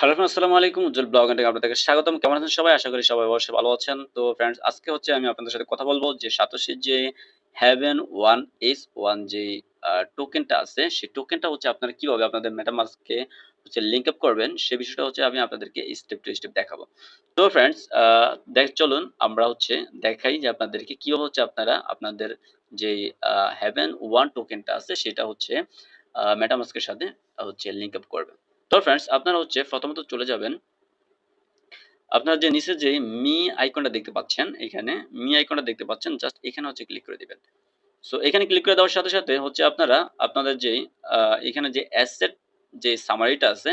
Hello friends আসসালামু আলাইকুম। উজ্জ্বল blog থেকে আপনাদেরকে স্বাগতম। কেমন আছেন সবাই? আশা করি সবাই অবশ্যই ভালো আছেন। তো ফ্রেন্ডস আজকে হচ্ছে আমি আপনাদের সাথে কথা বলব যে সাতোশির যে হ্যাভেন ওয়ান এস ওয়ান যে টোকেনটা আছে, সেই টোকেনটা হচ্ছে আপনারা কীভাবে আপনাদের মেটামাস্ককে হচ্ছে লিঙ্ক আপ করবেন, সে বিষয়টা হচ্ছে আমি আপনাদেরকে স্টেপ টু স্টেপ দেখাবো। তো ফ্রেন্ডস দেখ, চলুন আমরা হচ্ছে দেখাই যে আপনাদেরকে কীভাবে হচ্ছে আপনারা আপনাদের যে হ্যাভেন ওয়ান টোকেনটা আছে, সেটা হচ্ছে মেটামাস্কের সাথে হচ্ছে লিঙ্ক আপ করবেন। তো ফ্রেন্ডস আপনারা হচ্ছে প্রথমত চলে যাবেন। আপনার যে নিচে যে মি আইকনটা দেখতে পাচ্ছেন, এখানে মি আইকনটা দেখতে পাচ্ছেন জাস্ট এখানে হচ্ছে ক্লিক করে দিবেন। সো এখানে ক্লিক করে দেওয়ার সাথে সাথে হচ্ছে আপনারা, আপনাদের যে এখানে যে অ্যাসেট যে সামারিটা আছে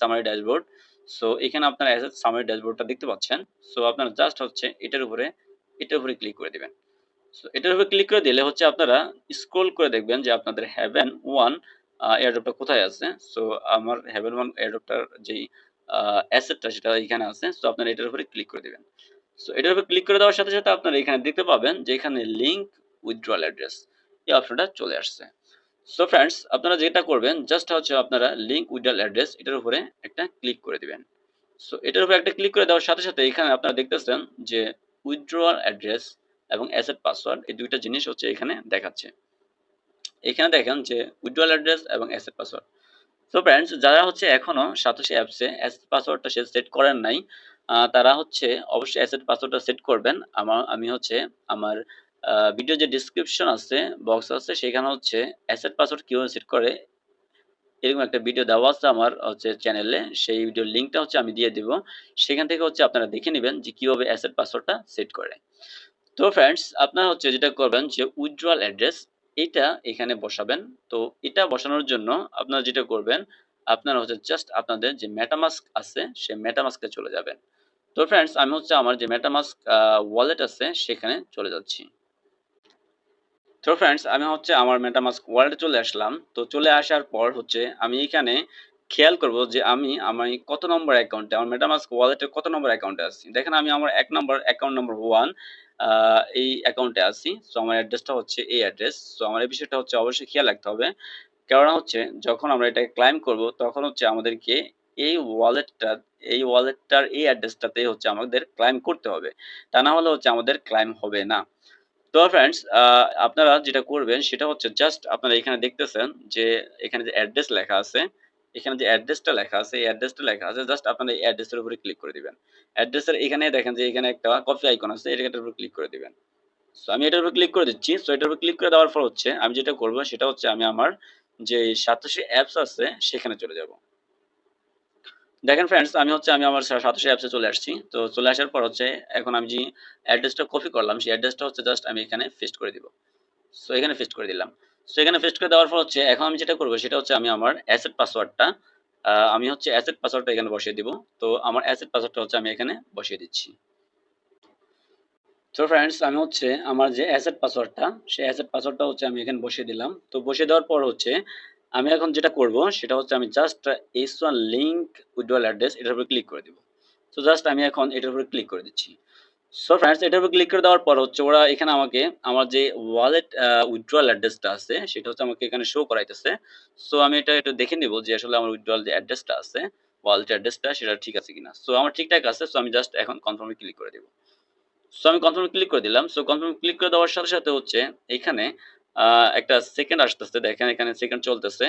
সামারি ড্যাশবোর্ড সো এখানে আপনারা অ্যাসেট সামারি ড্যাশবোর্ডটা দেখতে পাচ্ছেন। সো আপনারা জাস্ট হচ্ছে এটার উপরে এটার উপরে ক্লিক করে দিবেন। সো এটার উপরে ক্লিক করে দিলে হচ্ছে আপনারা স্ক্রল করে দেখবেন যে আপনাদের হ্যাভেন ওয়ান এয়ারড্রপটা কোথায় আছে? সো আমার হ্যাভেন ওয়ান এয়ারড্রপটার যেই অ্যাসেটটা সেটা এখানে আছে। সো আপনারা এটার উপরে ক্লিক করে দেবেন। সো এটার উপরে ক্লিক করে দেওয়ার সাথে সাথে আপনারা এখানে দেখতে পাবেন যে এখানে লিঙ্ক উইথড্রল অ্যাড্রেস এই অপশনটা চলে আসছে। সো ফ্রেন্ডস আপনারা যেটা করবেন জাস্ট হচ্ছে আপনারা লিঙ্ক উইথড্রল অ্যাড্রেস এটার উপরে একটা ক্লিক করে দিবেন। সো এটার উপরে একটা ক্লিক করে দেওয়ার সাথে সাথে এখানে আপনারা দেখতেছেন যে উইথড্রল অ্যাড্রেস এবং অ্যাসেট পাসওয়ার্ড এই দুইটা জিনিস হচ্ছে এখানে দেখাচ্ছে। এখানে দেখেন যে উইথড্রল অ্যাড্রেস এবং অ্যাসেট পাসওয়ার্ড সো ফ্রেন্ডস যারা হচ্ছে এখনও সাতোশি অ্যাপসে অ্যাসেট পাসওয়ার্ডটা সে সেট করেন নাই তারা হচ্ছে অবশ্যই অ্যাসেট পাসওয়ার্ডটা সেট করবেন। আমার আমি হচ্ছে আমার ভিডিও যে ডিসক্রিপশন আছে বক্স আছে, সেখানে হচ্ছে অ্যাসেট পাসওয়ার্ড কীভাবে সেট করে, এরকম একটা ভিডিও দেওয়া আছে আমার হচ্ছে চ্যানেলে সেই ভিডিওর লিঙ্কটা হচ্ছে আমি দিয়ে দিব। সেখান থেকে হচ্ছে আপনারা দেখে নেবেন যে কীভাবে অ্যাসেট পাসওয়ার্ডটা সেট করে। তো ফ্রেন্ডস আপনারা হচ্ছে যেটা করবেন যে উইথড্রল অ্যাড্রেস এটা এখানে বসাবেন। তো এটা বসানোর জন্য আপনারা যেটা করবেন, আপনারা হচ্ছে জাস্ট আপনাদের যে মেটামাস্ক আছে, সে মেটামাস্কে চলে যাবেন। তো ফ্রেন্ডস আমি হচ্ছে আমার যে মেটামাস্ক ওয়ালেট আছে, সেখানে চলে যাচ্ছি। তো ফ্রেন্ডস আমি হচ্ছে আমার মেটামাস্ক ওয়ালেটে চলে আসলাম। তো চলে আসার পর হচ্ছে আমি এখানে খেয়াল করব যে আমি আমি কত নম্বর অ্যাকাউন্টে আমার মেটামাস্ক ওয়ালেটে কত নম্বর অ্যাকাউন্টে আছি। দেখেন আমি আমার এক নম্বর অ্যাকাউন্ট নম্বর ওয়ান এই অ্যাকাউন্টে আছি। সো আমার অ্যাড্রেসটা হচ্ছে এই অ্যাড্রেস সো আমার এই বিষয়টা হচ্ছে অবশ্যই খেয়াল রাখতে হবে। কেননা হচ্ছে, যখন আমরা এটাকে ক্লাইম করব, তখন হচ্ছে আমাদেরকে এই ওয়ালেটটা এই ওয়ালেটটার এই অ্যাড্রেসটাতে হচ্ছে আমাদের ক্লাইম করতে হবে। তা না হলে হচ্ছে আমাদের ক্লাইম হবে না। তো ফ্রেন্ডস আপনারা যেটা করবেন, সেটা হচ্ছে জাস্ট আপনারা এখানে দেখতেছেন যে, এখানে যে অ্যাড্রেস লেখা আছে এখানে যে অ্যাড্রেসটা লেখা আছে, এই অ্যাড্রেসটা লেখা আছে জাস্ট আপনারা এই অ্যাড্রেসের উপরে ক্লিক করে দিবেন। অ্যাড্রেসের এখানে দেখেন যে এখানে একটা কপি আইকন আছে এটার উপর ক্লিক করে দিবেন। সো আমি এটার উপর ক্লিক করে দিচ্ছি। সো এটার উপর ক্লিক করে দেওয়ার পর হচ্ছে, আমি যেটা করব, সেটা হচ্ছে আমি আমার যে সাতশি অ্যাপস আছে, সেখানে চলে যাব। দেখেন ফ্রেন্ডস আমি হচ্ছে, আমি আমার সাতশি অ্যাপসে চলে আসছি। তো চলে আসার পর হচ্ছে, এখন আমি যে অ্যাড্রেসটা কপি করলাম, সেই অ্যাড্রেসটা হচ্ছে জাস্ট আমি এখানে পেস্ট করে দিব। সো এখানে পেস্ট করে দিলাম। সো এখানে পেস্ট করে দেওয়ার পর হচ্ছে, এখন আমি যেটা করব সেটা হচ্ছে আমি আমার অ্যাসেট পাসওয়ার্ডটা আমি হচ্ছে অ্যাসেট পাসওয়ার্ডটা এখানে বসিয়ে দিব। তো আমার অ্যাসেট পাসওয়ার্ডটা হচ্ছে আমি এখানে বসিয়ে দিচ্ছি। তো ফ্রেন্ডস আমি হচ্ছে আমার যে অ্যাসেট পাসওয়ার্ডটা সেই অ্যাসেট পাসওয়ার্ডটা হচ্ছে আমি এখানে বসিয়ে দিলাম। তো বসিয়ে দেওয়ার পর হচ্ছে, আমি এখন যেটা করব, সেটা হচ্ছে আমি just S one link withdrawal address এটার উপরে ক্লিক করে দিব। তো জাস্ট আমি এখন এটার উপরে ক্লিক করে দিচ্ছি। সো ফ্রেন্ডস এটার উপর ক্লিক করে দেওয়ার পর হচ্ছে ওরা এখানে আমাকে আমার যে ওয়ালেট উইথড্রয়াল অ্যাড্রেসটা আছে, সেটা হচ্ছে আমাকে এখানে শো করাইতেছে। সো আমি এটা একটু দেখে নিব যে আসলে আমার উইথড্রল যে অ্যাড্রেসটা আছে ওয়ালেট অ্যাড্রেসটা সেটা ঠিক আছে কিনা। সো আমার ঠিকঠাক আছে সো আমি জাস্ট এখন কনফার্মে ক্লিক করে দেব। সো আমি কনফার্মে ক্লিক করে দিলাম। সো কনফার্মে ক্লিক করে দেওয়ার সাথে সাথে হচ্ছে এখানে একটা সেকেন্ড আসতেছে। দেখেন এখানে সেকেন্ড চলতেছে।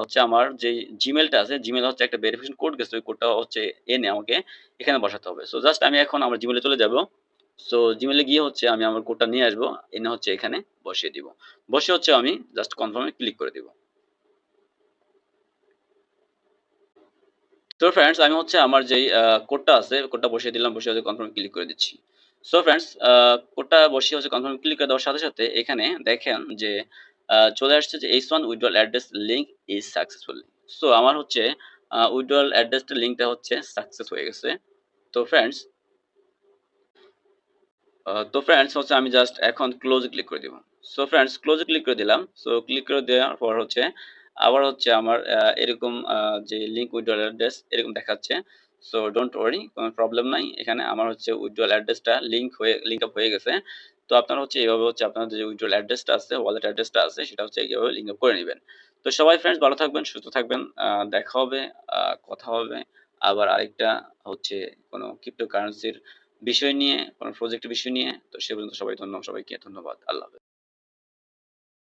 হচ্ছে আমার যে জিমেলটা আছে জিমেল হচ্ছে একটা ভেরিফিকেশন কোড গেছে, ওই কোডটা হচ্ছে এনে আমাকে, এখানে বসাতে হবে। সো জাস্ট আমি এখন আমার জিমেলে চলে যাব। সো জিমেলে গিয়ে হচ্ছে আমি আমার কোডটা নিয়ে আসব এনে হচ্ছে এখানে বসিয়ে দিব। বসে হচ্ছে আমি জাস্ট কনফার্মে ক্লিক করে দিব। তো ফ্রেন্ডস আমি হচ্ছে আমার যেই কোডটা আছে কোডটা বসিয়ে দিলাম বসে হচ্ছে কনফার্মে ক্লিক করে দিচ্ছি। সো ফ্রেন্ডস কোডটা বসিয়ে হচ্ছে কনফার্মে ক্লিক করে দেওয়ার সাথে সাথে এখানে দেখেন যে চলে আসছে যে H one withdrawal address link is successful so আমার হচ্ছে উইড্রল অ্যাড্রেসটা লিঙ্কটা হচ্ছে সাকসেস হয়ে গেছে। তো ফ্রেন্ডস তো ফ্রেন্ডস হচ্ছে আমি জাস্ট এখন ক্লোজ ক্লিক করে দিব। সো ফ্রেন্ডস ক্লোজ ক্লিক করে দিলাম। সো ক্লিক করে দেওয়ার পর হচ্ছে, আবার হচ্ছে আমার এরকম যে লিঙ্ক উইড্রল অ্যাড্রেস এরকম দেখাচ্ছে। সো ডোন্ট ওয়ারি কোনো প্রবলেম নাই। এখানে আমার হচ্ছে উইড্রল অ্যাড্রেসটা লিঙ্ক হয়ে লিঙ্ক আপ হয়ে গেছে। তো আপনারা হচ্ছে এইভাবে হচ্ছে আপনাদের যে উইড্রল অ্যাড্রেসটা আছে ওয়ালেট অ্যাড্রেসটা আছে সেটা হচ্ছে এইভাবে লিঙ্ক আপ করে নেবেন তো সবাই ফ্রেন্ডস ভালো থাকবেন সুস্থ থাকবেন দেখা হবে কথা হবে আবার আরেকটা হচ্ছে কোনো ক্রিপ্টোকারেন্সির বিষয় নিয়ে, কোনো প্রজেক্টের বিষয় নিয়ে। তো সে পর্যন্ত সবাই ধন্যবাদ সবাইকে ধন্যবাদ। আল্লাহ হাফেজ।